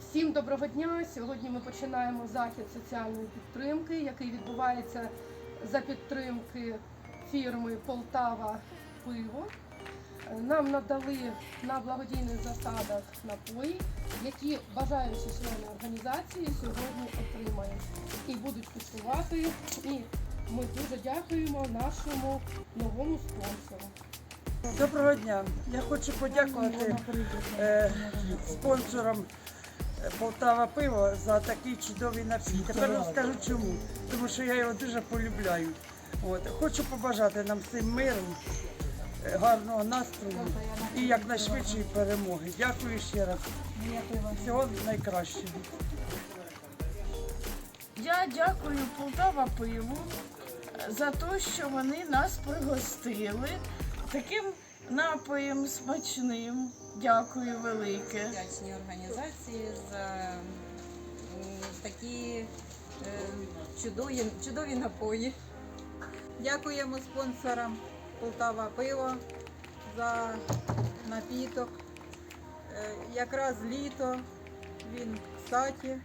Всім доброго дня! Сьогодні ми починаємо захід соціальної підтримки, який відбувається за підтримки фірми Полтава Пиво. Нам надали на благодійних засадах напої, які бажаючі члени організації сьогодні отримають і будуть куштувати. І ми дуже дякуємо нашому новому спонсору. Доброго дня. Я хочу подякувати е, спонсорам Полтава Пиво за такий чудовий напій. Тепер розкажу чому. Тому що я його дуже полюбляю. От. Хочу побажати нам всім миру, гарного настрою і якнайшвидшої перемоги. Дякую ще раз. Всього найкращого. Я дякую Полтава пиву за те, що вони нас пригостили таким напоєм смачним. Дякую велике. вдячні організації за такі е, чудові, чудові напої. Дякуємо спонсорам Полтава Пиво за напіток. Е, Якраз літо, він кстаті.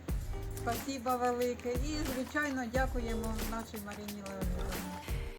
Спасибо велике. І, звичайно, дякуємо нашій Марині Леонідівні.